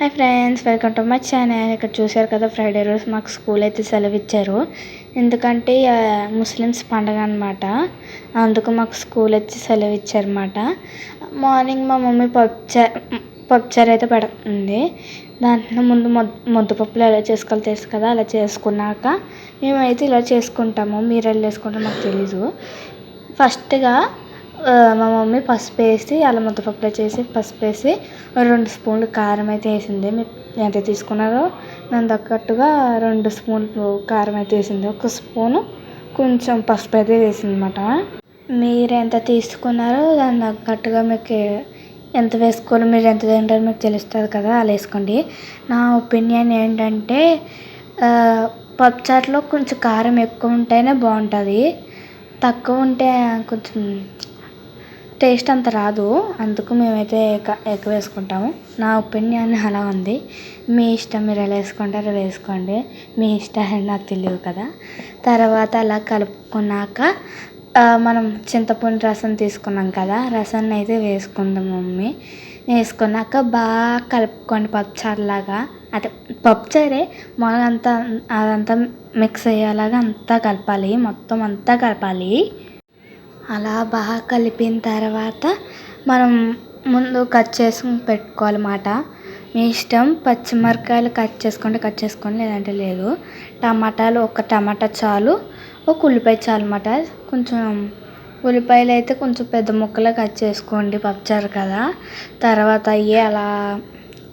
Hi friends welcome to my channel. ఇక్కడ చూశారు కదా ఫ్రైడే రోజు మాకు స్కూల్ అయితే సెలవు ఇచ్చారు ఎందుకంటే ముస్లిమ్స్ పండగ అనమాట అందుకు మాకు స్కూల్ వచ్చి సెలవు ఇచ్చారన్నమాట మార్నింగ్ మా మమ్మీ పప్పుచారు పప్పుచారు అయితే పెడుతుంది. దాంట్లో ముందు మొద్ ముద్దపప్పులు ఎలా చేసుకోవాలి తెలుసు కదా అలా చేసుకున్నాక మేమైతే ఇలా చేసుకుంటాము. మీరు ఎలా చేసుకుంటారో మాకు తెలీదు. ఫస్ట్గా మా మమ్మీ పసుపు వేసి అల్లం ముద్దపప్పులో చేసి పసుపు వేసి రెండు స్పూన్లు కారం అయితే వేసింది. మీరు ఎంత తీసుకున్నారో దాని తగ్గట్టుగా రెండు స్పూన్లు కారం అయితే వేసింది. ఒక స్పూను కొంచెం పసుపు అయితే వేసింది అనమాట మీరు ఎంత తీసుకున్నారో దాని తగ్గట్టుగా మీకు ఎంత వేసుకోవాలో మీరు ఎంత తింటారో మీకు తెలుస్తుంది కదా అలా వేసుకోండి. నా ఒపీనియన్ ఏంటంటే ఆ, పప్పుచారులో కొంచెం కారం ఎక్కువ ఉంటేనే బాగుంటుంది. తక్కువ ఉంటే కొంచెం టేస్ట్ అంత రాదు. అందుకు మేమైతే ఎక్క ఎక్కువ వేసుకుంటాము. నా ఒపీనియన్ అలా ఉంది. మీ ఇష్టం మీరు ఎలా వేసుకుంటారో వేసుకోండి. మీ ఇష్టాలు నాకు తెలియదు కదా. తర్వాత అలా కలుపుకున్నాక మనం చింతపండు రసం తీసుకున్నాం కదా. రసాన్ని అయితే వేసుకుందాం మమ్మీ. వేసుకున్నాక బాగా కలుపుకోండి పప్పుచారులాగా. అదే పప్పుచారే మొదలంతా అదంతా మిక్స్ అయ్యేలాగా అంతా కలపాలి. మొత్తం అంతా కలపాలి. అలా బాగా కలిపిన తర్వాత మనం ముందు కట్ చేసుకుని పెట్టుకోవాలన్నమాట. మీ ఇష్టం పచ్చిమిరపకాయలు కట్ చేసుకుంటే కట్ చేసుకోండి లేదంటే లేదు. టమాటాలు ఒక టమాటా చాలు ఒక ఉల్లిపాయ చాలు అన్నమాట. కొంచెం ఉల్లిపాయలు అయితే కొంచెం పెద్ద ముక్కలు కట్ చేసుకోండి పప్పుచారు కదా. తర్వాత అవి అలా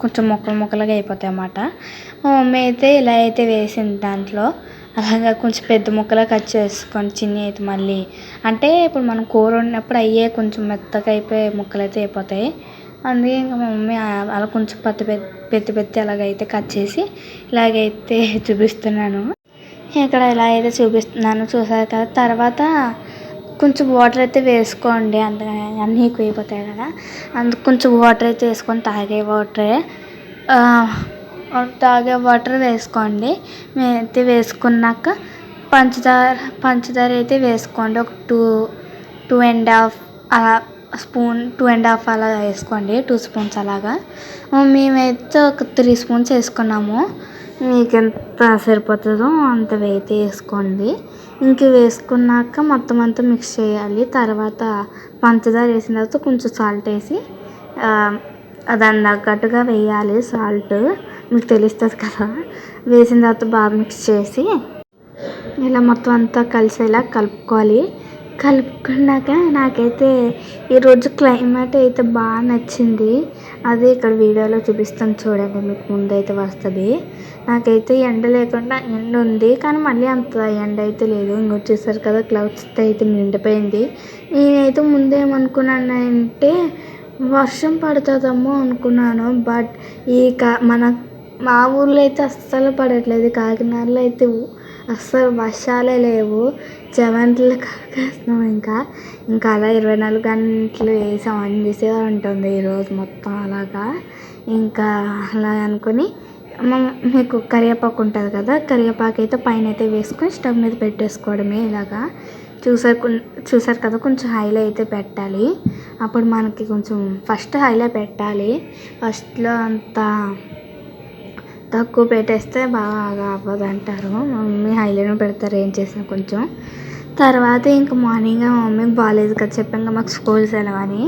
కొంచెం ముక్కలు ముక్కలుగా అయిపోతాయి అన్నమాట. మా మమ్మీ అయితే ఇలా అయితే వేసింది దాంట్లో. అలాగా కొంచెం పెద్ద ముక్కలా కట్ చేసుకోండి చిన్నవి అయితే మళ్ళీ. అంటే ఇప్పుడు మనం కూర వండినప్పుడు అయ్యే కొంచెం మెత్తగా అయిపోయి ముక్కలు అయితే అయిపోతాయి. అందుకే ఇంకా మా మమ్మీ అలా కొంచెం పెద్ద పెద్ద పెద్ద పెద్ద అలాగైతే కట్ చేసి ఇలాగైతే చూపిస్తున్నాను. ఇక్కడ ఇలా అయితే చూపిస్తున్నాను. చూసారు కదా తర్వాత కొంచెం వాటర్ అయితే వేసుకోండి. అంత అన్నీ ఎక్కువ అయిపోతాయి కదా. అందుకు కొంచెం వాటర్ అయితే వేసుకొని తాగే వాటరే. తాగే వాటర్ వేసుకోండి. అయితే వేసుకున్నాక పంచదార పంచదార అయితే వేసుకోండి. ఒక టూ టూ అండ్ హాఫ్ అలా స్పూన్ టూ అండ్ హాఫ్ అలా వేసుకోండి. టూ స్పూన్స్ అలాగా. మేమైతే ఒక త్రీ స్పూన్స్ వేసుకున్నాము. మీకు ఎంత సరిపోతుందో అంత అయితే వేసుకోండి. ఇంక వేసుకున్నాక మొత్తం అంతా మిక్స్ చేయాలి. తర్వాత పంచదార వేసిన తర్వాత కొంచెం సాల్ట్ వేసి ఆ, దాని తగ్గట్టుగా వేయాలి సాల్ట్. మీకు తెలుస్తుంది కదా వేసిన తర్వాత బాగా మిక్స్ చేసి ఇలా మొత్తం అంతా కలిసేలా కలుపుకోవాలి. కలుపుకున్నాక నాకైతే ఈరోజు క్లైమేట్ అయితే బాగా నచ్చింది. అదే ఇక్కడ వీడియోలో చూపిస్తాను చూడండి మీకు ముందైతే వస్తుంది. నాకైతే ఎండ లేకుండా ఎండ ఉంది కానీ మళ్ళీ అంత ఎండ అయితే లేదు. ఇంక చూసారు కదా క్లౌడ్స్ అయితే నిండిపోయింది. నేనైతే ముందేమనుకున్నానంటే వర్షం పడుతుందేమో అనుకున్నాను. బట్ ఈ క మన మా ఊర్లో అయితే అస్సలు పడట్లేదు. కాకినాడలో అయితే అస్సలు వర్షాలే లేవు. చెవంట్లు కాకేస్తున్నాం ఇంకా. ఇంకా అలా ఇరవై నాలుగు గంటలు వేసాం. అని చేసే ఉంటుంది ఈరోజు మొత్తం అలాగా. ఇంకా అలా అనుకుని మీకు కరివేపాకు ఉంటుంది కదా కరివేపాకు అయితే పైన అయితే వేసుకొని స్టవ్ మీద పెట్టేసుకోవడమే ఇలాగా. చూసారు చూసారు కదా కొంచెం హైలో అయితే పెట్టాలి. అప్పుడు మనకి కొంచెం ఫస్ట్ హైలో పెట్టాలి. ఫస్ట్లో అంతా తక్కువ పెట్టేస్తే బాగా అవ్వదు అంటారు మా మమ్మీ హైలోనే పెడతారు ఏం చేసినా కొంచెం. తర్వాత ఇంకా మార్నింగ్ మా మమ్మీకి బాగాలేదు కదా చెప్పాక మాకు స్కూల్ సెలవు అని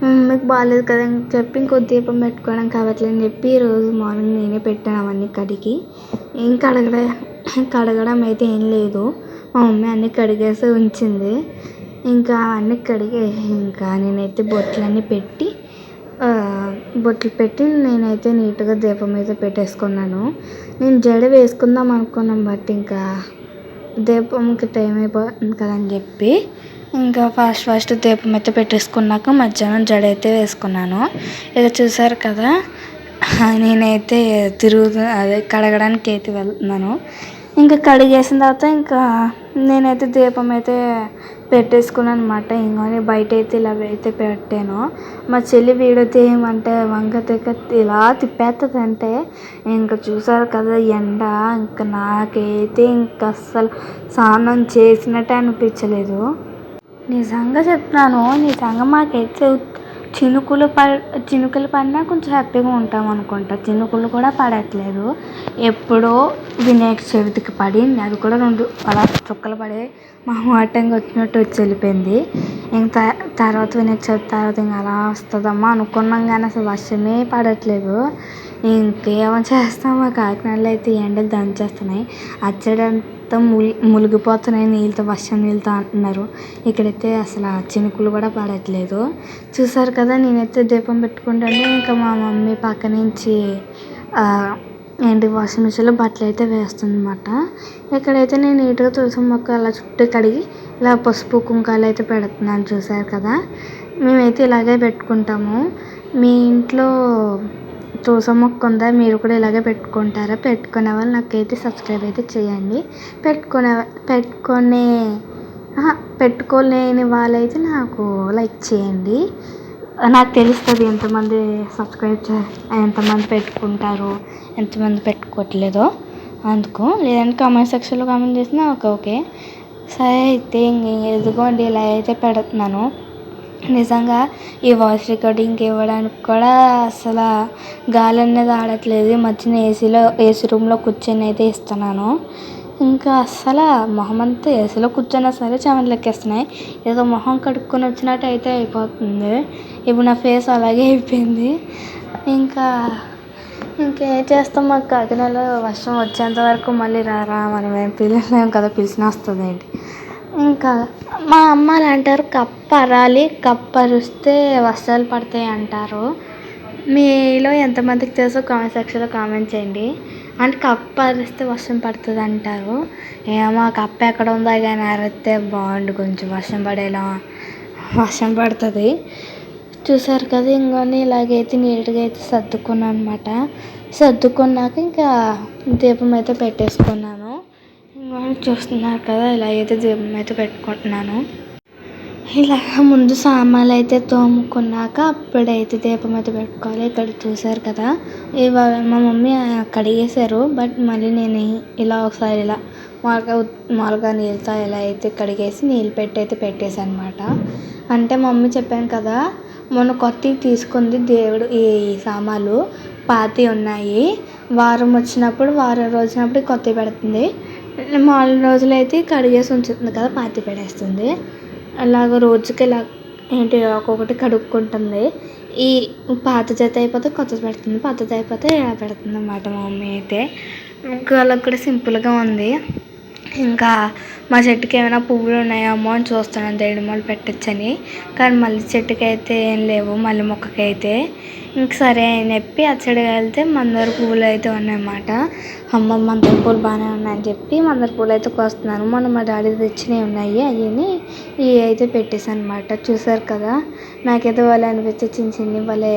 మా మమ్మీకి బాగాలేదు కదా అని చెప్పి ఇంకో దీపం పెట్టుకోవడం కావట్లేదు అని చెప్పి ఈరోజు మార్నింగ్ నేనే పెట్టాను అవన్నీ కడిగి. ఏం కడగడం కడగడం అయితే ఏం లేదు. మా మమ్మీ అన్నీ కడిగేసి ఉంచింది. ఇంకా అవన్నీ కడిగే ఇంకా నేనైతే బొట్లన్నీ పెట్టి బొట్లు పెట్టి నేనైతే నీట్గా దీపం అయితే పెట్టేసుకున్నాను. నేను జడ వేసుకుందాం అనుకున్నాం బట్ ఇంకా దీపంకి టైం అయిపోతుంది కదని చెప్పి ఇంకా ఫాస్ట్ ఫాస్ట్ దీపం అయితే పెట్టేసుకున్నాక మధ్యాహ్నం జడ అయితే వేసుకున్నాను. ఇక చూసారు కదా నేనైతే తిరుగుతూ అదే కడగడానికి అయితే వెళ్తున్నాను. ఇంకా కడిగేసిన తర్వాత ఇంకా నేనైతే దీపం అయితే పెట్టేసుకున్నాను అనమాట ఇంకొని బయట అయితే ఇలా అయితే పెట్టాను. మా చెల్లి వీడితే ఏమంటే వంక తెగ ఇలా తిప్పేస్తుంది అంటే ఇంకా చూసారు కదా ఎండ ఇంకా నాకైతే ఇంకా అస్సలు స్నానం చేసినట్టే అనిపించలేదు. నిజంగా చెప్తున్నాను నిజంగా మాకైతే చినుకులు ప చినుకులు పడినా కొంచెం హ్యాపీగా ఉంటాం అనుకుంటా. చినుకులు కూడా పడట్లేదు. ఎప్పుడో వినాయక చవితికి పడింది. అది కూడా రెండు అలా చుక్కలు పడే మొహమాటంగా వచ్చినట్టు వచ్చి వెళ్ళిపోయింది. ఇంకా తర్వాత వినాయక చవితి తర్వాత ఇంకా అలా వస్తుందమ్మా అనుకున్నాం కానీ అసలు వర్షమే పడట్లేదు. ఇంకేమో చేస్తాము కాకినాడలో అయితే ఎండలు దంచేస్తున్నాయి. అటు సైడ్ అంతా ములి మునిగిపోతున్నాయి. నీళ్ళతో వర్షం నీళ్ళతో అంటున్నారు. ఇక్కడైతే అసలు చినుకులు కూడా పడట్లేదు. చూసారు కదా నేనైతే దీపం పెట్టుకుంటుంటే ఇంకా మా మమ్మీ పక్క నుంచి అండ్ వాషింగ్ మిషన్లో బట్టలు అయితే వేస్తుంది అనమాట ఇక్కడైతే నేను నీట్గా తులసి మొక్క అలా చుట్టూ కడిగి ఇలా పసుపు కుంకాలు అయితే పెడుతున్నాను చూసారు కదా? మేమైతే ఇలాగే పెట్టుకుంటాము. మీ ఇంట్లో తులసి మొక్క ఉందా మీరు కూడా ఇలాగే పెట్టుకుంటారా? పెట్టుకునే వాళ్ళు నాకైతే సబ్స్క్రైబ్ అయితే చేయండి. పెట్టుకునే పెట్టుకునే పెట్టుకోలేని వాళ్ళైతే నాకు లైక్ చేయండి. నాకు తెలుస్తుంది ఎంతమంది సబ్స్క్రైబ్ చే ఎంతమంది పెట్టుకుంటారు ఎంతమంది పెట్టుకోవట్లేదో అందుకు లేదంటే కామెంట్ సెక్షన్లో కామెంట్ చేసినా ఓకే ఓకే. సరే అయితే ఇదిగోండి ఇలా అయితే పెడుతున్నాను. నిజంగా ఈ వాయిస్ రికార్డింగ్ ఇవ్వడానికి కూడా అసలు గాలి అనేది ఆడట్లేదు. మధ్యన ఏసీలో ఏసీ రూమ్లో కూర్చొని అయితే ఇస్తున్నాను. ఇంకా అస్సలు మొహం అంతా ఏసీలో కూర్చున్నా సరే చెమటలు ఎక్కేస్తున్నాయి. ఏదో మొహం కడుక్కొని వచ్చినట్టు అయితే అయిపోతుంది. ఇప్పుడు నా ఫేస్ అలాగే అయిపోయింది. ఇంకా ఇంకేం చేస్తాం మాకు కాకినాడలో? వర్షం వచ్చేంత వరకు మళ్ళీ రారా? మనం ఏం పిలవలేం కదా పిలిచినా వస్తుందండి ఇంకా మా అమ్మలు అంటారు కప్ప అరాలి కప్ప అరిస్తే వర్షాలు పడతాయి అంటారు. మీలో ఎంతమందికి తెలుసో కామెంట్ సెక్షన్లో కామెంట్ చేయండి. అంటే కప్ప అరిస్తే వర్షం పడుతుంది అంటారు. ఏమో ఆ కప్ప ఎక్కడ ఉందో కానీ అరిస్తే బాగుండు కొంచెం వర్షం పడేలా. వర్షం పడుతుంది. చూసారు కదా ఇంకొని ఇలాగైతే నీట్గా అయితే సర్దుకున్నాను అనమాట సర్దుకున్నాక ఇంకా దీపం అయితే పెట్టేసుకున్నాను. ఇంకొని చూస్తున్నారు కదా ఇలాగైతే దీపం అయితే పెట్టుకుంటున్నాను. ఇలాగ ముందు సామాన్లు అయితే తోముకున్నాక అప్పుడైతే దీపం అయితే పెట్టుకోవాలి. ఇక్కడ చూసారు కదా? ఇవాళ మా మమ్మీ కడిగేశారు. బట్ మళ్ళీ నేను ఇలా ఒకసారి ఇలా మామూలుగా మామూలుగా నీళ్ళతో ఇలా అయితే కడిగేసి నీళ్ళు పెట్టి అయితే పెట్టేశాను అనమాట అంటే మమ్మీ చెప్పాను కదా మొన్న కొత్తవి తీసుకుంది దేవుడు ఈ సామాన్లు. పాతి ఉన్నాయి. వారం వచ్చినప్పుడు వారం రోజునప్పుడు కొత్త పెడుతుంది. మామూలు రోజులు అయితే కడిగేసి ఉంచుతుంది కదా పాతి పెడేస్తుంది అలాగ రోజుకి ఇలా ఏంటి ఒక్కొక్కటి కడుక్కుంటుంది. ఈ పాత జత అయిపోతే కొత్తది పెడుతుంది పాతది అయిపోతే ఇలా పెడుతుంది అన్నమాట మా మమ్మీ అయితే. ఇంకా వాళ్ళకి కూడా సింపుల్గా ఉంది. ఇంకా మా చెట్టుకి ఏమైనా పువ్వులు ఉన్నాయేమో అని చూస్తున్నాను. దేవుడి మొక్కలు పెట్టచ్చని. కానీ మల్లె చెట్టుకి అయితే ఏం లేవు. మల్లె మొక్కకి అయితే ఇంక సరే అని చెప్పి అటు సైడ్ వెళ్తే మందార పువ్వులు అయితే ఉన్నాయన్నమాట. అమ్మ మందార పూలు బాగానే ఉన్నాయని చెప్పి మందార పూలు అయితే కోస్తున్నాను. మొన్న మా డాడీ తెచ్చినవి ఉన్నాయి. అవన్నీ ఇవి అయితే పెట్టేసాను అనమాట చూసారు కదా? నాకైతే వాళ్ళు అనిపించే చిన్న చిన్న భలే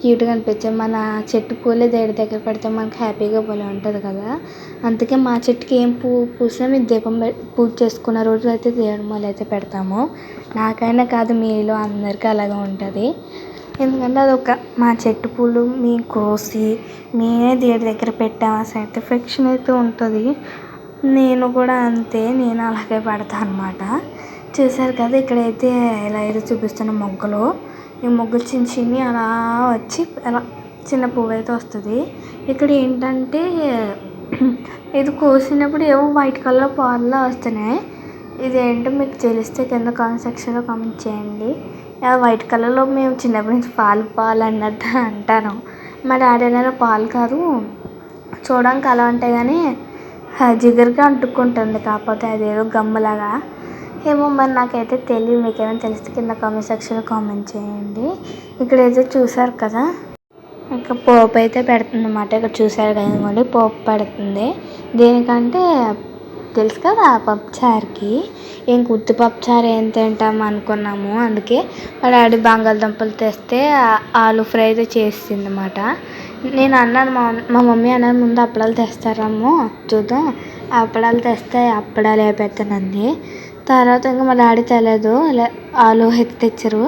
క్యూట్గా అనిపించే మన చెట్టు పూలే దేవుడి దగ్గర పెడితే మనకి హ్యాపీగా భలే ఉంటుంది కదా. అందుకే మా చెట్టుకి ఏం పువ్వు పూసినా మేము దీపం పూజ చేసుకున్న రోజు అయితే దేవుడి మాల అయితే పెడతాము. నాకైనా కాదు మీలో అందరికీ అలాగే ఉంటుంది. ఎందుకంటే అదొక మా చెట్టు పూలు మేము కోసి మేమే దేవుడి దగ్గర పెట్టాము సాటిస్ఫాక్షన్ అయితే ఉంటుంది. నేను కూడా అంతే నేను అలాగే పెడతాను అనమాట చూసారు కదా ఇక్కడైతే ఎలా అయితే చూపిస్తున్న మొగ్గలు. ఈ మొగ్గలు చిన్న చిన్ని అలా వచ్చి అలా చిన్న పువ్వు అయితే వస్తుంది. ఇక్కడ ఏంటంటే ఇది కోసినప్పుడు ఏవో వైట్ కలర్ పాలులా వస్తున్నాయి. ఇది ఏంటో మీకు తెలిస్తే కింద కామెంట్ సెక్షన్లో కామెంట్ చేయండి. వైట్ కలర్లో మేము చిన్నప్పటి నుంచి పాలు పాలు అన్నట్టు అంటాను. మా డాడీ అన్నారు పాలు కాదు చూడడానికి అలా ఉంటాయి కానీ జిగర్గా అంటుకుంటుంది. కాకపోతే అదేదో గమ్మలాగా ఏమో మరి నాకైతే తెలియదు మీకు ఏమైనా తెలిస్తే కింద కామెంట్ సెక్షన్లో కామెంట్ చేయండి. ఇక్కడైతే చూసారు కదా? ఇంకా పోపు అయితే పెడుతుంది అన్నమాట ఇక్కడ చూసారు కదా పోపు పెడుతుంది. దేనికంటే తెలుసు కదా పప్పుచారుకి ఏం ఉత్తి పప్పుచారు ఏం తింటాం అనుకున్నాము అందుకే మా డాడీ బంగాళదుంపలు తెస్తే ఆలు ఫ్రై అయితే చేసింది అన్నమాట నేను అన్నాను మా మా మమ్మీ అన్నది ముందు అప్పడాలు తెస్తారమ్మో చూద్దాం. అప్పడాలు తెస్తే అప్పడాలు వేపెడతానంది తర్వాత ఇంకా మా డాడీ తేలేదు. ఆలు ఎత్తి తెచ్చారు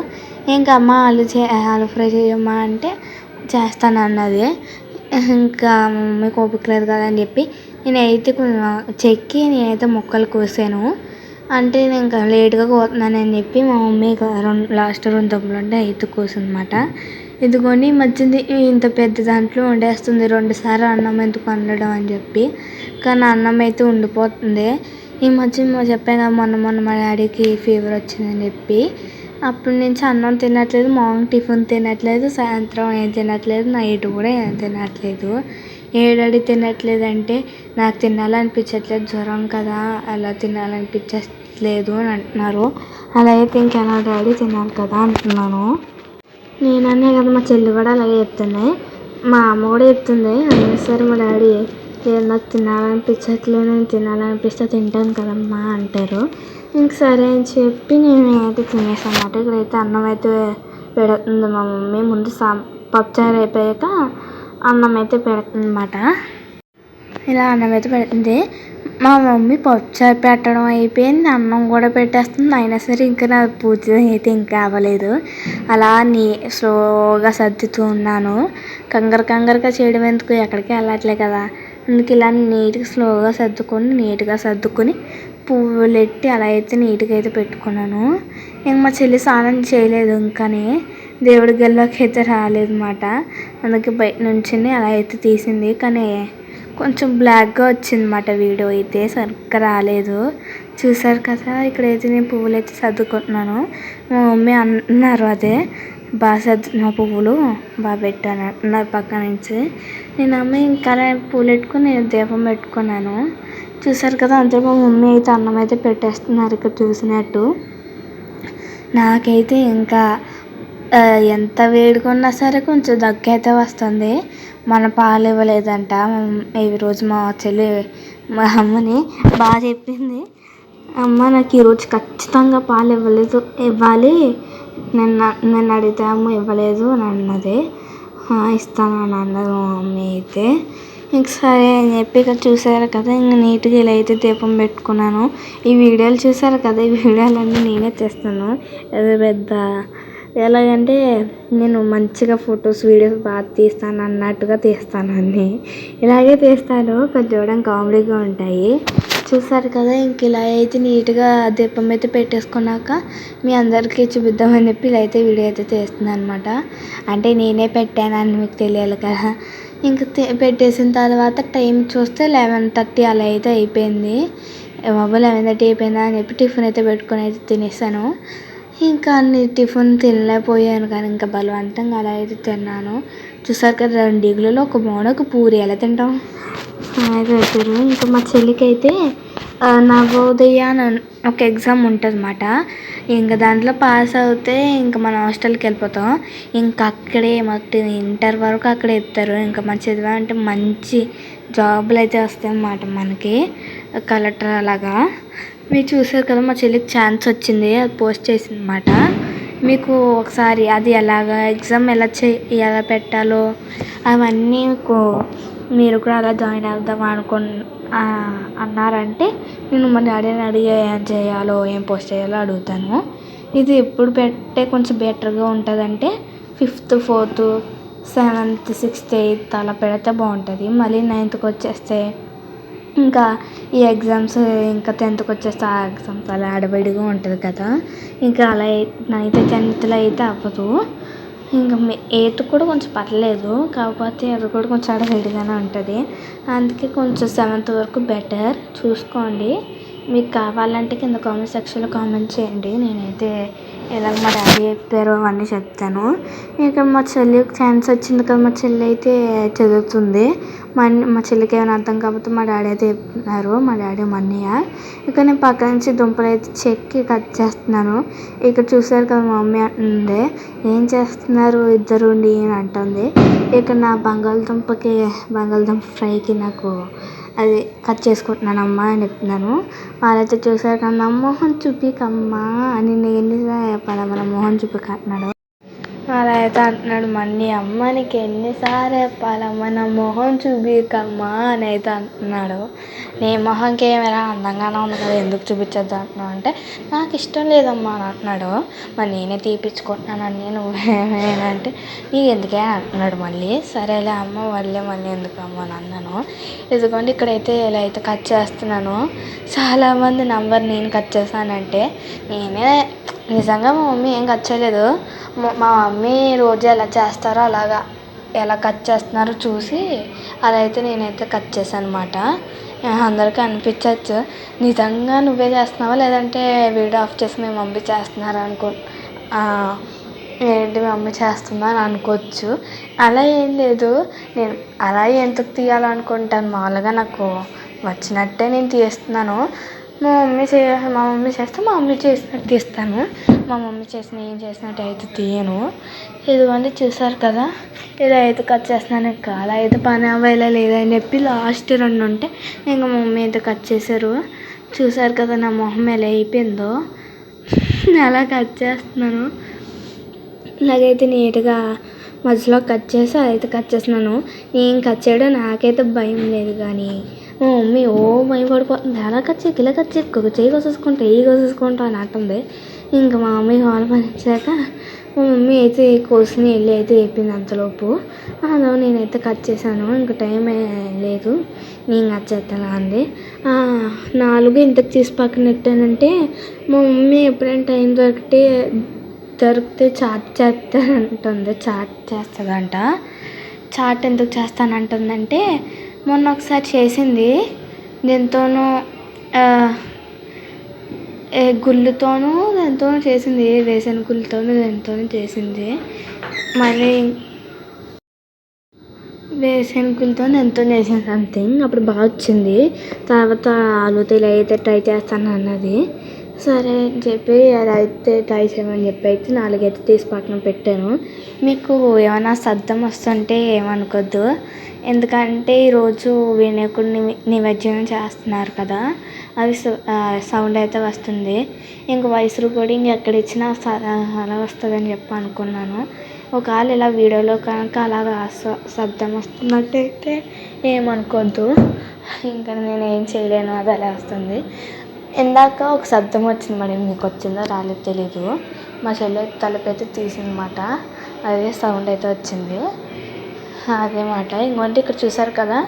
ఇంకా అమ్మ ఆలు చే ఆలు ఫ్రై చేయమ్మా అంటే చేస్తాను అన్నది ఇంకా మా మమ్మీకి ఓపిక లేదు కదా అని చెప్పి నేనైతే చెక్కి నేనైతే ముక్కలు కోసాను. అంటే నేను ఇంకా లేట్గా కోతున్నానని చెప్పి మా మమ్మీ రెండు లాస్ట్ రెండు తప్పులు ఉంటే అయితే కోసనమాట ఇదిగోని మధ్యది ఇంత పెద్ద దాంట్లో వండేస్తుంది. రెండుసార్లు అన్నం ఎందుకు వండడం అని చెప్పి. కానీ అన్నం అయితే ఉండిపోతుంది. ఈ మధ్య మా చెప్పాను కదా మొన్న మొన్న మా డాడీకి ఫీవర్ వచ్చిందని చెప్పి. అప్పటి నుంచి అన్నం తినట్లేదు మార్నింగ్ టిఫిన్ తినట్లేదు సాయంత్రం ఏం తినట్లేదు నైట్ కూడా ఏం తినట్లేదు. ఏ డాడీ తినట్లేదు అంటే నాకు తినాలనిపించట్లేదు జ్వరం కదా అలా తినాలనిపించట్లేదు అని అంటున్నారు. అలా అయితే ఇంకెలా డాడీ తినాలి కదా అంటున్నాను. నేననే కదా మా చెల్లి కూడా అలాగే చెప్తున్నాయి మా అమ్మ కూడా చెప్తుంది అయినా సరే మా డాడీ నాకు తినాలనిపించట్లేదు నేను తినాలనిపిస్తే తింటాను కదమ్మా అంటారు. ఇంక సరే అని చెప్పి నేను అయితే తినేసాను అన్నమాట. ఇక్కడైతే అన్నం అయితే పెడుతుంది మా మమ్మీ. ముందు సా పప్పుచారు అయిపోయాక అన్నం అయితే పెడుతుంది అన్నమాట ఇలా అన్నం అయితే పెడుతుంది. మా మమ్మీ పప్పుచారు పెట్టడం అయిపోయింది. అన్నం కూడా పెట్టేస్తుంది. అయినా సరే ఇంకా నా పూజ అయితే ఇంకా అవ్వలేదు. అలా నీ స్లోగా సర్దుతూ ఉన్నాను. కంగారు కంగారుగా చేయడం ఎందుకు? ఎక్కడికి వెళ్ళట్లే కదా. అందుకే ఇలా నీట్గా స్లోగా సర్దుకొని నీట్గా సర్దుకొని పువ్వులు ఎట్టి అలా అయితే నీట్గా అయితే పెట్టుకున్నాను. ఇంక మా చెల్లి స్నానం చేయలేదు ఇంకానే. దేవుడి గల్లోకి అయితే రాలేదన్నమాట. అందుకే బయట నుంచి అలా అయితే తీసింది. కానీ కొంచెం బ్లాక్గా వచ్చిందన్నమాట వీడియో అయితే. సరిగ్గా రాలేదు. చూసారు కదా ఇక్కడైతే నేను పువ్వులు అయితే సర్దుకుంటున్నాను. మా మమ్మీ అన్నారు అదే. బాగా పువ్వులు బాగా పెట్టాను. అంటున్నారు పక్క నుంచి. నేను అమ్మ ఇంకా పూలు పెట్టుకొని నేను దీపం పెట్టుకున్నాను. చూసారు కదా అందరూ మా మమ్మీ అయితే అన్నం అయితే పెట్టేస్తున్నారు ఇక్కడ చూసినట్టు. నాకైతే ఇంకా ఎంత వేడిగా ఉన్నా సరే కొంచెం దగ్గు అయితే వస్తుంది. మన పాలు ఇవ్వలేదంట. ఈ రోజు మా చెల్లి మా అమ్మని బాగా చెప్పింది. అమ్మ నాకు ఈరోజు ఖచ్చితంగా పాలు ఇవ్వలేదు ఇవ్వాలి. నిన్న నిన్న అడిగితే అమ్మ ఇవ్వలేదు అని అన్నది ఇస్తాను అని అన్నది మా మమ్మీ అయితే. ఇంక సరే అని చెప్పి ఇక చూసారు కదా ఇంక నీట్గా ఇలా అయితే దీపం పెట్టుకున్నాను. ఈ వీడియోలు చూసారు కదా ఈ వీడియోలన్నీ నేనే తీస్తాను ఏదో పెద్ద ఎలాగంటే నేను మంచిగా ఫొటోస్ వీడియోస్ బాగా తీస్తాను అన్నట్టుగా తీస్తాను అన్నీ. ఇలాగే తీస్తాను కొంచెం చూడడం కామెడీగా ఉంటాయి. చూసారు కదా ఇంక ఇలా అయితే నీట్గా దీపం అయితే పెట్టేసుకున్నాక మీ అందరికీ చూపిద్దామని చెప్పి ఇలా అయితే వీడియో అయితే తీస్తున్నాను అనమాట అంటే నేనే పెట్టానని మీకు తెలియాలి కదా. ఇంక పెట్టేసిన తర్వాత టైం చూస్తే లెవెన్ థర్టీ అలా అయితే అయిపోయింది. బాబు లెవెన్ థర్టీ అయిపోయిందా అని చెప్పి టిఫిన్ అయితే పెట్టుకొని అయితే తినేసాను. ఇంకా అన్ని టిఫిన్ తినలేకపోయాను కానీ ఇంకా బలవంతంగా అలా అయితే తిన్నాను. చూసారు కదా రెండు ఇగులలో ఒక మోడ ఒక పూరి ఎలా తింటాం? అయితే పెట్టారు ఇంకా మా చెల్లికి అయితే నవోదయ అని ఒక ఎగ్జామ్ ఉంటుంది అనమాట ఇంకా దాంట్లో పాస్ అవుతే ఇంకా మన హాస్టల్కి వెళ్ళిపోతాం. ఇంకా అక్కడే మొత్తం ఇంటర్ వరకు అక్కడే ఇస్తారు ఇంకా మన చదివా అంటే మంచి జాబులు అయితే వస్తాయి అన్నమాట మనకి కలెక్టర్ అలాగా మీరు చూసారు కదా మా చెల్లికి ఛాన్స్ వచ్చింది అది పోస్ట్ చేసిందన్నమాట. మీకు ఒకసారి అది ఎలాగ ఎగ్జామ్ ఎలా చే ఎలా పెట్టాలో అవన్నీ మీకు మీరు కూడా అలా జాయిన్ అవుదాం అనుకు అన్నారంటే నేను మా డాడీని అడిగి ఏం చేయాలో ఏం పోస్ట్ చేయాలో అడుగుతాను. ఇది ఎప్పుడు పెట్టే కొంచెం బెటర్గా ఉంటుందంటే fifth fourth seventh sixth eighth అలా పెడితే బాగుంటుంది. మళ్ళీ నైన్త్కి వచ్చేస్తే ఇంకా ఈ ఎగ్జామ్స్ ఇంకా టెన్త్కి వచ్చేస్తే ఆ ఎగ్జామ్స్ అలా అడవిడిగా ఉంటుంది కదా. ఇంకా అలా నైన్త్ టెన్త్లో అయితే అవ్వదు. ఇంకా ఎయిత్ కూడా కొంచెం పర్లేదు కాకపోతే అది కూడా కొంచెం అడవిడిగానే ఉంటుంది. అందుకే కొంచెం సెవెంత్ వరకు బెటర్. చూసుకోండి. మీకు కావాలంటే కింద కామెంట్ సెక్షన్లో కామెంట్ చేయండి. నేనైతే ఎలాగ మా డాడీ చెప్పారో అవన్నీ చెప్తాను. ఇక మా చెల్లికి ఛాన్స్ వచ్చింది కదా మా చెల్లి అయితే చదువుతుంది. మా మా చెల్లికి ఏమైనా అర్థం కాకపోతే మా డాడీ అయితే చెప్తున్నారు మా డాడీ మా అన్నయ్య. ఇక నేను పక్క నుంచి దుంపలు అయితే చెక్కి కట్ చేస్తున్నాను. ఇక్కడ చూసారు కదా మా మమ్మీ అంటుంది ఏం చేస్తున్నారు ఇద్దరు ఉండి? అని అంటుంది. ఇక నా బంగాళదుంపకి బంగాళదుంప ఫ్రైకి నాకు అది కట్ చేసుకుంటున్నానమ్మా అని చెప్తున్నాను. వాళ్ళైతే చూసారు కదా నా మొహం చూపికమ్మా అని నేను చెప్పాలి మన మొహం చూపిక అంటున్నాడు అలా అయితే అంటున్నాడు మళ్ళీ అమ్మ నీకు ఎన్నిసార్లు చెప్పాలమ్మా నా మొహం చూపించకమ్మా అని అయితే అంటున్నాడు. నీ మొహంకి ఏమైనా అందంగానే ఉంది కదా ఎందుకు చూపించద్దు అంటున్నావు? అంటే నాకు ఇష్టం లేదమ్మా అని అంటున్నాడు. మరి నేనే తీపించుకుంటున్నానని నువ్వేమేనంటే నీకు ఎందుకే అంటున్నాడు మళ్ళీ. సరేలే అమ్మ వదిలే మళ్ళీ ఎందుకు అమ్మ అని అన్నాను. ఇదిగోండి ఇక్కడైతే ఇలా అయితే కట్ చేస్తున్నాను. చాలామంది నంబర్ నేను కట్ చేశానంటే నేనే నిజంగా మా మమ్మీ ఏం కట్ చేయలేదు. మా మమ్మీ రోజు ఎలా చేస్తారో అలాగా ఎలా కట్ చేస్తున్నారో చూసి అలా అయితే నేనైతే కట్ చేశాను అనమాట అందరికీ అనిపించవచ్చు నిజంగా నువ్వే చేస్తున్నావా? లేదంటే వీడియో ఆఫ్ చేసి మీ మమ్మీ చేస్తున్నారు అనుకో ఏంటి మీ మమ్మీ చేస్తుందా అని అనుకోవచ్చు. అలా ఏం లేదు. నేను అలా ఎందుకు తీయాలనుకుంటాను? మామూలుగా నాకు వచ్చినట్టే నేను తీస్తున్నాను. మా మమ్మీ చే మా మమ్మీ చేస్తే మా మమ్మీ చేసినట్టు తీస్తాను. మా మమ్మీ చేసిన ఏం చేసినట్టు అయితే తీయను. ఇదిగోండి చూసారు కదా? ఇలా అయితే కట్ చేస్తున్నాను. ఇంకా అలా అయితే పని అవ్వేలా లేదని చెప్పి లాస్ట్ రెండు ఉంటే ఇంకా మా మమ్మీ అయితే కట్ చేశారు. చూసారు కదా నా మొహం ఎలా అయిపోయిందో? అలా కట్ చేస్తున్నాను. ఇలాగైతే నీట్గా మధ్యలో కట్ చేసి అదైతే కట్ చేస్తున్నాను. నేను కట్ చేయడం నాకైతే భయం లేదు కానీ మమ్మీ ఓ భయపడిపోతుంది అలా కట్ చేయకు ఇలా కట్ చేయకు చేయి కోసేసుకుంటా ఈ కోసేసుకుంటా అని అంటుంది. ఇంకా మా మమ్మీ హాల్ పనిచ్చాక మా మమ్మీ అయితే కోసుని వెళ్ళి అయితే వేపింది అంతలోపు. అలా నేనైతే కట్ చేశాను ఇంకా టైం లేదు నేను కట్ చేస్తాను అంది. నాలుగు ఇంతకు తీసి పక్కన పెట్టానంటే మా మమ్మీ ఎప్పుడైనా టైం దొరికితే దొరికితే చాట్ చేస్తానంటుంది చాట్ చేస్తుందంట. చాట్ ఎందుకు చేస్తానంటుందంటే మొన్న ఒకసారి చేసింది. దీంతోనూ గుళ్ళతోనూ దానితోనూ చేసింది. వేసిన గుళ్ళతోనూ దానితోనూ చేసింది. మళ్ళీ వేరుశనగలతో ఎంతో చేసింది సంథింగ్ అప్పుడు బాగా వచ్చింది. తర్వాత ఆలుతో ఇలా అయితే ట్రై చేస్తాను అన్నది. సరే అని చెప్పి అలా అయితే ట్రై చేయమని చెప్పి అయితే నాలుగైతే తీసి పక్కన పెట్టాను. మీకు ఏమైనా శబ్దం వస్తుంటే ఏమనుకోద్దు. ఎందుకంటే ఈరోజు వినాయకుడిని నిమజ్జనం చేస్తున్నారు కదా అది సౌండ్ అయితే వస్తుంది. ఇంక వాయిస్ రికార్డింగ్ ఎక్కడ ఇచ్చినా అలా వస్తుందని చెప్పి అనుకున్నాను. ఒకవేళ ఇలా వీడియోలో కనుక అలాగా శబ్దం వస్తున్నట్టయితే ఏమనుకోవద్దు ఇంకా నేను ఏం చేయలేను అది అలా వస్తుంది. ఇందాక ఒక శబ్దం వచ్చింది మరి మీకు వచ్చిందో రాలేదు తెలీదు. మా చెల్లి తలుపు అయితే తీసిందన్నమాట. అదే సౌండ్ అయితే వచ్చింది. అదేమాట. మాట ఇక్కడ చూసారు కదా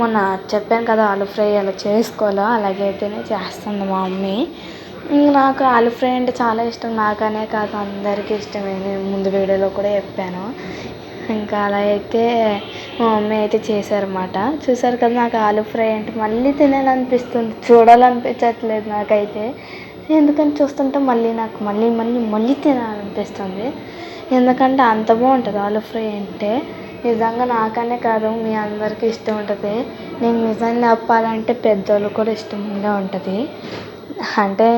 మొన్న చెప్పాను కదా ఆలు ఫ్రై ఎలా చేసుకోవాలో అలాగే అయితేనే చేస్తుంది మా మమ్మీ. నాకు ఆలు ఫ్రై అంటే చాలా ఇష్టం. నాకనే కాదు అందరికీ ఇష్టమే నేను ముందు వీడియోలో కూడా చెప్పాను. ఇంకా అలా అయితే మా మమ్మీ అయితే చేశారన్నమాట. చూసారు కదా నాకు ఆలు ఫ్రై అంటే మళ్ళీ తినాలనిపిస్తుంది. చూడాలనిపించట్లేదు నాకైతే. ఎందుకని చూస్తుంటే మళ్ళీ నాకు మళ్ళీ మళ్ళీ మళ్ళీ తినాలనిపిస్తుంది. ఎందుకంటే అంత బాగుంటుంది ఆలు ఫ్రై అంటే. నిజంగా నాకనే కాదు మీ అందరికీ ఇష్టం ఉంటుంది. నేను నిజాన్ని చెప్పాలంటే పెద్దోళ్ళు కూడా ఇష్టంగా ఉంటుంది. అంటే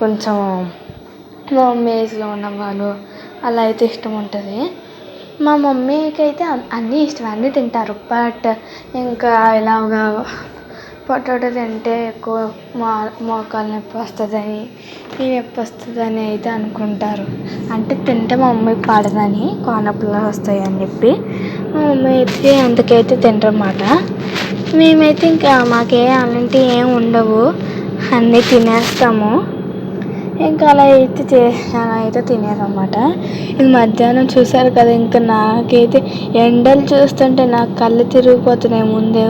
కొంచెం లో ఏజ్లో ఉన్న అలా అయితే ఇష్టం ఉంటుంది. మా మమ్మీకి అయితే అన్నీ ఇష్టం అన్నీ తింటారు. బట్ ఇంకా ఇలాగా పొటాటో తింటే ఎక్కువ మో మోకాలు నొప్పి వస్తుందని ఈ నొప్పి వస్తుందని అయితే అనుకుంటారు. అంటే తింటే మా మమ్మీకి పడదని కానొప్పులు వస్తాయి అని చెప్పి. అయితే అందుకైతే తినరమాట మేమైతే ఇంకా మాకే అలాంటివి ఏం ఉండవు. అన్నీ తినేస్తాము. ఇంకా అలా అయితే చే అలా అయితే తినేదన్నమాట ఇంక మధ్యాహ్నం చూసారు కదా ఇంకా నాకైతే ఎండలు చూస్తుంటే నాకు కళ్ళు తిరిగిపోతున్నాయి ముందే.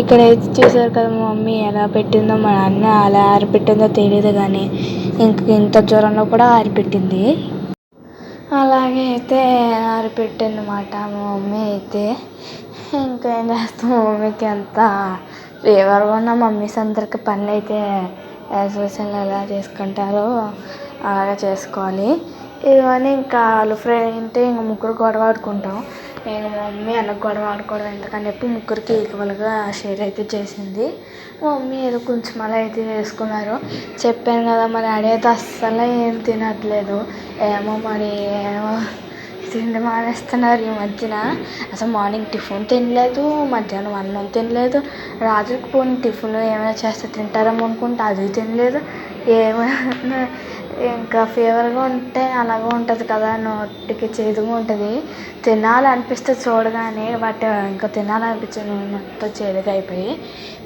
ఇక్కడైతే చూసారు కదా మా మమ్మీ ఎలా పెట్టిందో మా అన్న అలా ఆరిపెట్టిందో తెలియదు కానీ ఇంక ఇంత జ్వరంలో కూడా ఆరిపెట్టింది. అలాగే అయితే ఆరిపెట్టింది అన్నమాట మా మమ్మీ అయితే. ఇంకా ఏం చేస్తాం మా మమ్మీకి అంతా ఫీవర్గా ఉన్న మమ్మీస్ అందరికి పనులు అయితే యాజ్ ఎలా చేసుకుంటారో అలాగే చేసుకోవాలి. ఇవన్నీ ఇంకా ఆలు ఫ్రై అంటే ఇంక ముగ్గురు గొడవ ఆడుకుంటాం. నేను మా మమ్మీ అలా గొడవ ఆడుకోవడం ఎందుకని చెప్పి ముగ్గురికి ఈక్వల్గా షేర్ అయితే చేసింది. మా మమ్మీ ఏదో కొంచెం అలా అయితే వేసుకున్నారు చెప్పాను కదా మా డాడీ అయితే అస్సలు ఏం తినట్లేదు. ఏమో మరి ఏమో తిండి మానేస్తున్నారు ఈ మధ్యన. అసలు మార్నింగ్ టిఫిన్ తినలేదు మధ్యాహ్నం అన్నం తినలేదు రాత్రికి పోనీ టిఫిన్ ఏమైనా చేస్తే తింటారేమో అనుకుంటే అది తినలేదు. ఏమైనా ఇంకా ఫీవర్గా ఉంటే అలాగే ఉంటుంది కదా నోటికి చేదుగా ఉంటుంది. తినాలనిపిస్తుంది చూడగానే బట్ ఇంకా తినాలనిపించదు మొత్తం చేదుగా అయిపోయి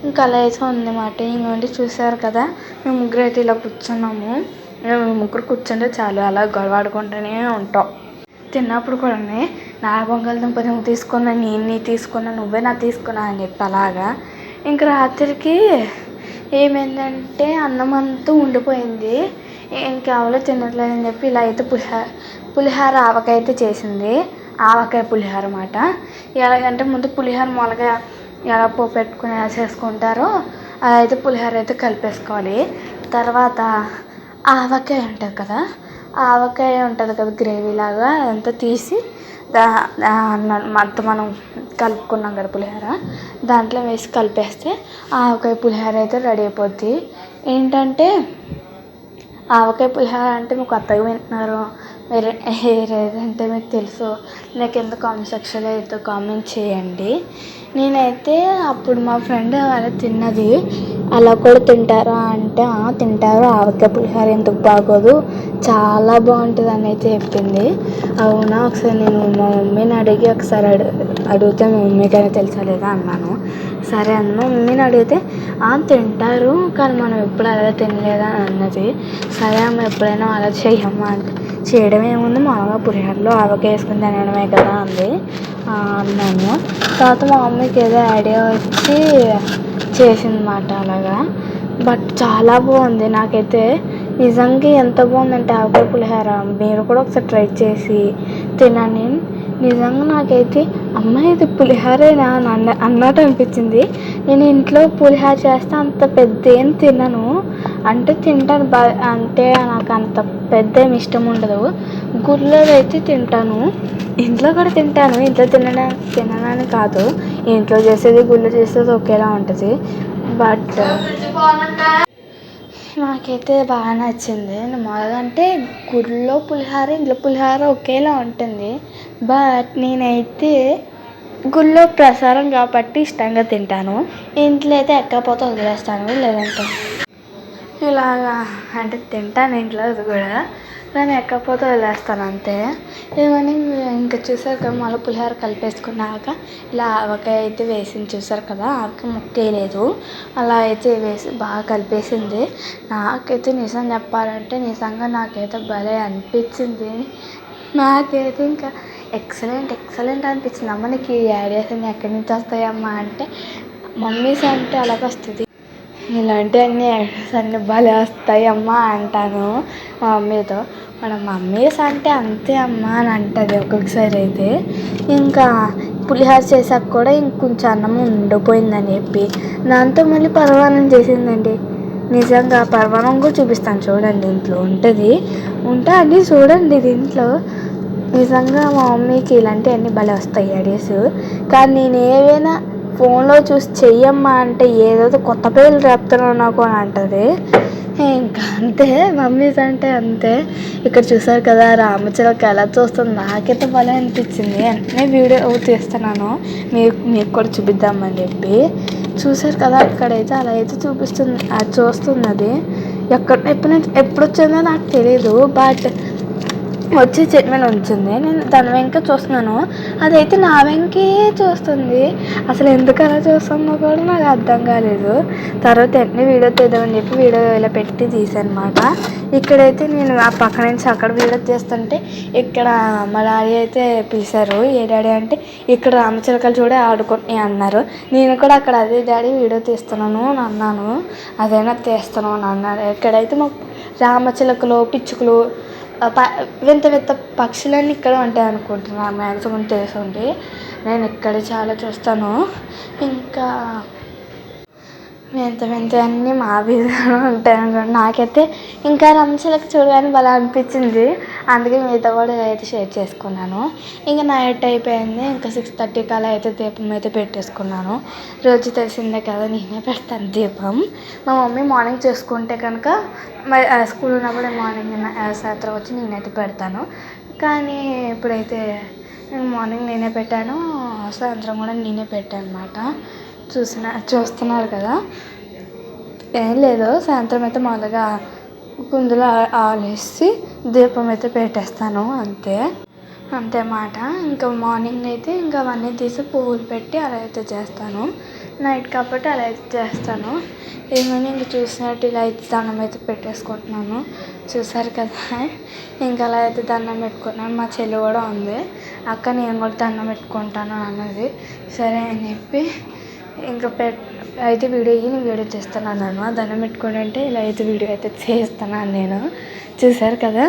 ఇంకా అలా అయితే ఉందన్నమాట. ఇంకోటి చూసారు కదా మేము ముగ్గురు అయితే ఇలా కూర్చున్నాము. మేము ముగ్గురు కూర్చుంటే చాలు అలా గొడవాడుకుంటూనే ఉంటాం. తిన్నప్పుడు కూడా నా బంగాళదుంప నువ్వు తీసుకున్నా నేను నీ తీసుకున్నా నువ్వే నా తీసుకున్నా అని చెప్పి అలాగా. ఇంక రాత్రికి ఏమైందంటే అన్నం అంతా ఉండిపోయింది. ఇంకా కావాలో తినట్లేదని చెప్పి ఇలా అయితే పులిహోర పులిహోర ఆవకాయ అయితే చేసింది. ఆవకాయ పులిహోర అన్నమాట. ఎలాగంటే ముందు పులిహోర మొలగా ఎలా పోపు పెట్టుకుని ఎలా చేసుకుంటారో అలా అయితే పులిహోర అయితే కలిపేసుకోవాలి. తర్వాత ఆవకాయ ఉంటుంది కదా ఆవకాయ ఉంటుంది కదా గ్రేవీ లాగా అదంతా తీసి దా మొత్తం మనం కలుపుకున్నాం కదా పులిహోర దాంట్లో వేసి కలిపేస్తే ఆవకాయ పులిహోర అయితే రెడీ అయిపోద్ది. ఏంటంటే ఆవకాయ పులిహోర అంటే మీకు కొత్తగా వింటున్నారు మీరు ఏదంటే మీకు తెలుసు. నాకు కింద కామెంట్ సెక్షన్లో అయితే కామెంట్ చేయండి. నేనైతే అప్పుడు మా ఫ్రెండ్ అలా తిన్నది అలా కూడా తింటారా? అంటే తింటారు. ఆవకాయ పులిహోర ఎందుకు బాగోదు. చాలా బాగుంటుంది అని అయితే చెప్పింది. అవునా? ఒకసారి నేను మా మమ్మీని అడిగి ఒకసారి అడు అడిగితే మా మమ్మీకైనా తెలుసా లేదా? అన్నాను. సరే అన్న. మా మమ్మీని అడిగితే తింటారు. కానీ మనం ఎప్పుడు అలా తినలేదా? అని అన్నది. సరే అమ్మ ఎప్పుడైనా అలా చెయ్యమ్మా. అంటే చేయడం ఏముంది? మామూలుగా పులిహోరలో ఆవకాయ వేసుకుని తినడమే కదా అంది. అన్నాను. తర్వాత మా మమ్మీకి ఏదో ఐడియా వచ్చి చేసిందన్నమాట అలాగా. బట్ చాలా బాగుంది. నాకైతే నిజంగా ఎంత బాగుందంటే ఆవకాయ పులిహోర. మీరు కూడా ఒకసారి ట్రై చేసి తినని నిజంగా నాకైతే అమ్మ ఇది పులిహోరేనా అని అన్న అన్నట్టు అనిపించింది. నేను ఇంట్లో పులిహోర చేస్తే అంత పెద్ద ఏం తినను. అంటే తింటాను బ అంటే నాకు అంత పెద్ద ఏమి ఇష్టం ఉండదు. గుళ్ళో అయితే తింటాను. ఇంట్లో కూడా తింటాను. ఇంట్లో తినడా తిననని కాదు. ఇంట్లో చేసేది గుళ్ళో చేసేది ఒకేలా ఉంటుంది. బట్ నాకైతే బాగా నచ్చింది. మామూలుగా అంటే గుళ్ళో పులిహోర ఇంట్లో పులిహోర ఒకేలా ఉంటుంది. బట్ నేనైతే గుళ్ళో ప్రసారం కాబట్టి ఇష్టంగా తింటాను. ఇంట్లో అయితే ఎక్కకపోతే వదిలేస్తాను. లేదంటే ఇలాగా అంటే తింటాను ఇంట్లో అది కూడా. కానీ ఎక్కకపోతే వదిలేస్తాను అంతే. ఏమని ఇంకా చూసారు కదా మళ్ళీ పులిహోర కలిపేసుకున్నాక ఇలా ఆవకాయ అయితే వేసింది చూసారు కదా ఆవకాయ ముక్కేయలేదు అలా అయితే వేసి బాగా కలిపేసింది. నాకైతే నిజం చెప్పాలంటే నిజంగా నాకైతే భలే అనిపించింది. నాకైతే ఇంకా ఎక్సలెంట్ ఎక్సలెంట్ అనిపించింది. అమ్మ నీకు ఈ ఐడియాస్ అన్నీ ఎక్కడి నుంచి వస్తాయమ్మా అంటే మమ్మీస్ అంటే అలాగ వస్తుంది. ఇలాంటివన్నీ ఐడియాస్ అన్నీ భలే వస్తాయి అమ్మా అంటాను మా మమ్మీతో. మన మమ్మీస్ అంటే అంతే అమ్మా అని అంటుంది ఒక్కొక్కసారి అయితే. ఇంకా పులిహోర చేసాక కూడా ఇంకొంచెం అన్నం ఉండిపోయిందని చెప్పి. దాంతో మళ్ళీ పర్వాణం చేసిందండి. నిజంగా పర్వాణం కూడా చూపిస్తాను చూడండి ఇంట్లో ఉంటుంది. ఉంటే అన్నీ చూడండి దీంట్లో. నిజంగా మా మమ్మీకి ఇలాంటివన్నీ భలే వస్తాయి ఐడియాస్. కానీ నేను ఏవైనా ఫోన్లో చూసి చెయ్యమ్మా అంటే ఏదో కొత్త పేర్లు చెప్తున్నావు నాకు అని అంటుంది. ఇంకా అంతే మమ్మీస్ అంటే అంతే. ఇక్కడ చూసారు కదా రామచిలక ఎలా చూస్తుంది నాకైతే భలే అనిపించింది. వెంటనే వీడియో తీస్తున్నాను. మీకు మీకు కూడా చూపిద్దామని చెప్పి. చూసారు కదా అక్కడైతే అలా అయితే చూపిస్తుంది అది చూస్తున్నది. ఎక్కడ ఎప్పుడు ఎప్పుడు వచ్చిందో నాకు తెలియదు బట్ వచ్చి చెట్టు మీద ఉంచింది. నేను తన వెంక చూస్తున్నాను. అదైతే నా వెంకే చూస్తుంది. అసలు ఎందుకు అలా చూస్తుందో కూడా నాకు అర్థం కాలేదు. తర్వాత వెంటనే వీడియో తీద్దామని చెప్పి వీడియో ఇలా పెట్టి తీసానమాట ఇక్కడైతే నేను ఆ పక్క నుంచి అక్కడ వీడియో తీస్తుంటే ఇక్కడ మా డాడీ అయితే పిలిచారు. ఏ డాడీ అంటే ఇక్కడ రామచిలకలు చూడే ఆడుకుంటున్నాయి అన్నారు. నేను కూడా అక్కడ అదే డాడీ వీడియో తీస్తున్నాను అని అన్నాను. అదైనా తీస్తున్నాను అని అన్నారు ఇక్కడైతే మా రామచిలకలు పిచ్చుకలు ప వింత వింత పక్షులన్నీ ఇక్కడ ఉంటాయి అనుకుంటున్నాను మ్యాక్సిమం తెలిసి నేను ఇక్కడ చాలా చూస్తాను. ఇంకా వింత వింతవన్నీ మా వీధిలో ఉంటాయి అనుకోండి. నాకైతే ఇంకా రంశలకు చూడగానే భలే అనిపించింది. అందుకే మీతో కూడా అయితే షేర్ చేసుకున్నాను. ఇంకా నైట్ అయిపోయింది. ఇంకా సిక్స్ థర్టీకి అలా అయితే దీపం అయితే పెట్టేసుకున్నాను. రోజు తెలిసిందే కదా నేనే పెడతాను దీపం. మా మమ్మీ మార్నింగ్ చేసుకుంటే కనుక స్కూల్ ఉన్నప్పుడు మార్నింగ్ సాయంత్రం వచ్చి నేనైతే పెడతాను. కానీ ఇప్పుడైతే మార్నింగ్ నేనే పెట్టాను సాయంత్రం కూడా నేనే పెట్టాను అనమాట చూసిన చూస్తున్నారు కదా. ఏం లేదు సాయంత్రం అయితే మామూలుగా కుందులో ఆలేసి దీపం అయితే పెట్టేస్తాను అంతే. అంతే మాట. ఇంకా మార్నింగ్ అయితే ఇంకా అవన్నీ తీసి పువ్వులు పెట్టి అలా అయితే చేస్తాను. నైట్ కాబట్టి అలా అయితే చేస్తాను. ఏమైనా ఇంక చూసినట్టు ఇలా అయితే దండం అయితే పెట్టేసుకుంటున్నాను. చూసారు కదా. ఇంకా అలా అయితే దండం పెట్టుకున్నాను. మా చెల్లి కూడా ఉంది. అక్క నేను కూడా దండం పెట్టుకుంటాను అన్నది. సరే అని చెప్పి ఇంకా పెట్ అయితే వీడియో నేను వీడియో చేస్తున్నాను దండం పెట్టుకోండి అంటే ఇలా అయితే వీడియో అయితే చేస్తున్నాను నేను. చూసారు కదా?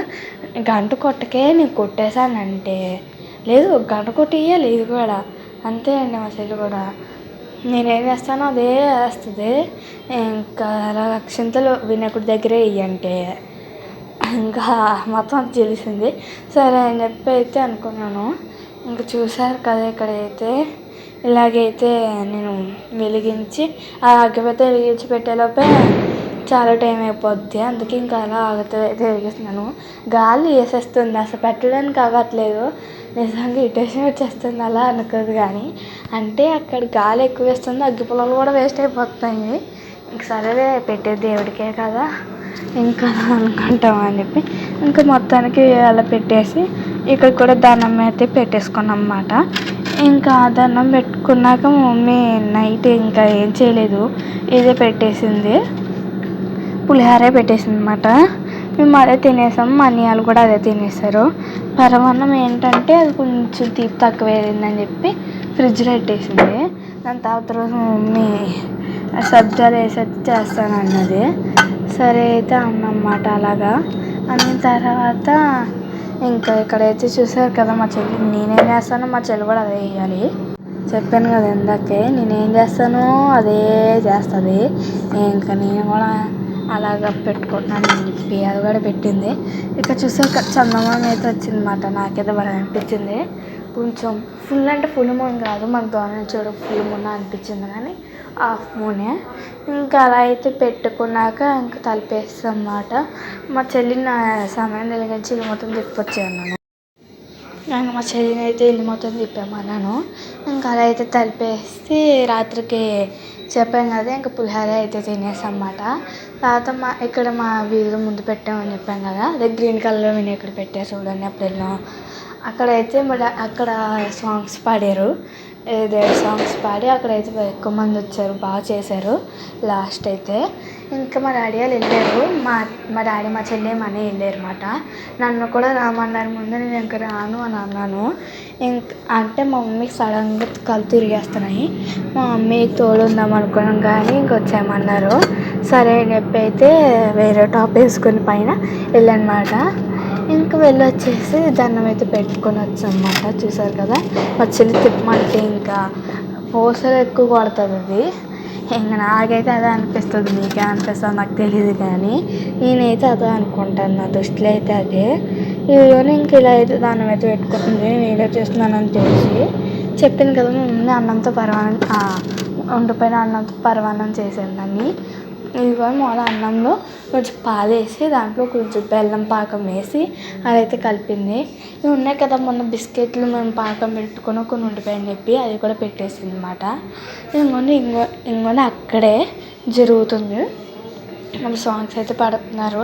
గంట కొట్టకే నేను కొట్టేశానంటే. లేదు గంట కొట్టేయాలి లేదు కూడా. అంతే అండి మా చెల్లి కూడా. నేనేం చేస్తానో అదే వేస్తుంది ఇంకా అలా అక్షింతలు వినాయకుడి దగ్గరే ఇయ్యంటే. ఇంకా మొత్తం తెలిసింది. సరే అని చెప్పి అయితే అనుకున్నాను. ఇంకా చూసారు కదా ఇక్కడైతే. ఇలాగైతే నేను వెలిగించి ఆ అగ్గిపెట్ట వెలిగించి పెట్టేలోపే చాలా టైం అయిపోద్ది. అందుకే ఇంకా అలా ఆగుతూ అయితే వెలిగిస్తున్నాను. గాలి వేసేస్తుంది. అసలు పెట్టడానికి అవ్వట్లేదు నిజంగా ఇటేషన్ వచ్చేస్తుంది అలా అనుకోదు కానీ. అంటే అక్కడ గాలి ఎక్కువ వేస్తుంది. అగ్గి పొలాలు కూడా వేస్ట్ అయిపోతున్నాయి. ఇంక సరేలే పెట్టే దేవుడికే కదా. ఇంకా అనుకుంటాం అని చెప్పి ఇంకా మొత్తానికి అలా పెట్టేసి ఇక్కడ కూడా దండం అయితే పెట్టేసుకున్నాం అన్నమాట. ఇంకా దండం పెట్టుకున్నాక మా మమ్మీ నైట్ ఇంకా ఏం చేయలేదు ఇదే పెట్టేసింది. పులిహోరే పెట్టేసింది అనమాట మేము అదే తినేసాం మా అన్నయ్యలు కూడా అదే తినేసారు పరమాన్నం ఏంటంటే అది కొంచెం తీపి తక్కువ వేసిందని చెప్పి ఫ్రిడ్జ్లో పెట్టేసింది. దాని తర్వాత రోజు మా మమ్మీ సబ్జాలు వేసేది చేస్తానన్నది. సరే అయితే అన్నమాట అలాగా. అన్న తర్వాత ఇంకా ఇక్కడైతే చూసారు కదా మా చెల్లి నేనేం చేస్తానో మా చెల్లి కూడా అదే వేయాలి చెప్పాను కదా ఇందాకే నేనేం చేస్తానో అదే చేస్తుంది. ఇంకా నేను కూడా అలాగ పెట్టుకుంటున్నాను. అని చెప్పి అది కూడా పెట్టింది. ఇక చూసాక చందమామ అయితే వచ్చిందన్నమాట. నాకైతే బాగా అనిపించింది. కొంచెం ఫుల్ అంటే ఫుల్ మూన్ కాదు మనకు దూరం చూడ ఫుల్ మూన్ అనిపించింది. కానీ హాఫ్ మూనే ఇంకా అలా అయితే పెట్టుకున్నాక ఇంకా తలిపేస్తాం అన్నమాట మా చెల్లిని నా సమయం వెలిగించి ఇల్లు మొత్తం తిప్పొచ్చాను నేను మా చెల్లిని అయితే ఇల్లు మొత్తం తిప్పామన్నాను. ఇంకా అలా అయితే తలిపేసి రాత్రికి చెప్పాను కదా ఇంకా పులిహోర అయితే తినేసాం అన్నమాట తర్వాత మా ఇక్కడ మా వీధిలో ముందు పెట్టామని చెప్పాను కదా అదే గ్రీన్ కలర్ ఇక్కడ పెట్టారు చూడండి అప్పుడు వెళ్ళాం అక్కడైతే మరి అక్కడ సాంగ్స్ పాడారు. దేవుడి సాంగ్స్ పాడి అక్కడైతే ఎక్కువ మంది వచ్చారు బాగా చేశారు. లాస్ట్ అయితే ఇంకా మా డాడీ వాళ్ళు వెళ్ళారు. మా మా డాడీ మా చెల్లి మా అన్నయ్య వెళ్ళారు నన్ను కూడా రామన్నారు ముందు నేను ఇంకా రాను అని అన్నాను. ఇంక అంటే మా మమ్మీకి సడన్గా కళ్ళు తిరిగేస్తున్నాయి. మా మమ్మీ తోడు ఉందాం అనుకున్నాం కానీ ఇంక వచ్చామన్నారు. సరే అని చెప్పి అయితే వేరే టాప్ వేసుకుని పైన వెళ్ళనమాట ఇంక వెళ్ళొచ్చేసి దండం అయితే పెట్టుకొని వచ్చామన్నమాట. చూసారు కదా? మా చెల్లి తిప్పమంటే ఇంకా పూసలు ఎక్కువ కొడుతుంది అది ఇంకా నాకైతే అదే అనిపిస్తుంది మీకే అనిపిస్తుంది నాకు తెలియదు కానీ నేనైతే అదే అనుకుంటాను నా దృష్టిలో అయితే అదే. ఈరోజు ఇంక ఇలా అయితే దాన్ని అయితే పెట్టుకుంటుంది వీడియో చేస్తున్నానని తెలిసి చెప్పాను కదా ముందు అన్నంతో పర్వాణం ఉండిపోయిన అన్నంతో పర్వాణం చేసేదాన్ని ఇదిగో మొదలు అన్నంలో కొంచెం పాలేసి దాంట్లో కొంచెం బెల్లం పాకం వేసి అదైతే కలిపింది. ఇవి ఉన్నాయి కదా మొన్న బిస్కెట్లు మేము పాకం పెట్టుకుని కొన్ని ఉండిపోయాయని చెప్పి అది కూడా పెట్టేసింది అనమాట ఇంకొని ఇంకో ఇంకొని అక్కడే జరుగుతుంది. మన సాంగ్స్ అయితే పాడుతున్నారు.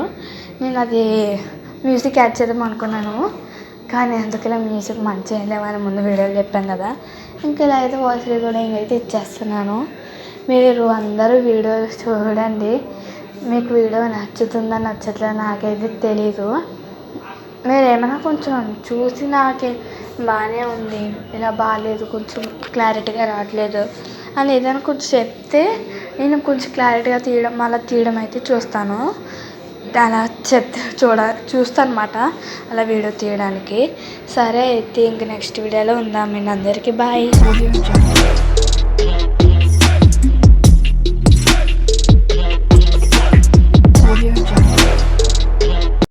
నేను అది మ్యూజిక్ యాడ్ చేద్దాం అనుకున్నాను కానీ అందుకనే మ్యూజిక్ మంచిగా లేవని ముందు వీడియోలు చెప్పాను కదా. ఇంకా ఇలా అయితే వాయిస్ రికార్డింగ్ అయితే ఇచ్చేస్తున్నాను. మీరు అందరూ వీడియో చూడండి. మీకు వీడియో నచ్చుతుందా నచ్చట్లేదా నాకైతే తెలీదు. మీరు ఏమైనా కొంచెం చూసి నాకే బాగానే ఉంది ఇలా బాగాలేదు కొంచెం క్లారిటీగా రావట్లేదు అని ఏదైనా కొంచెం చెప్తే నేను కొంచెం క్లారిటీగా తీయడం మళ్ళీ తీయడం అయితే చూస్తాను. అలా చెప్తే చూడ చూస్తాను అలా వీడియో తీయడానికి. సరే అయితే ఇంక నెక్స్ట్ వీడియోలో ఉందాం. అందరికీ బాయ్.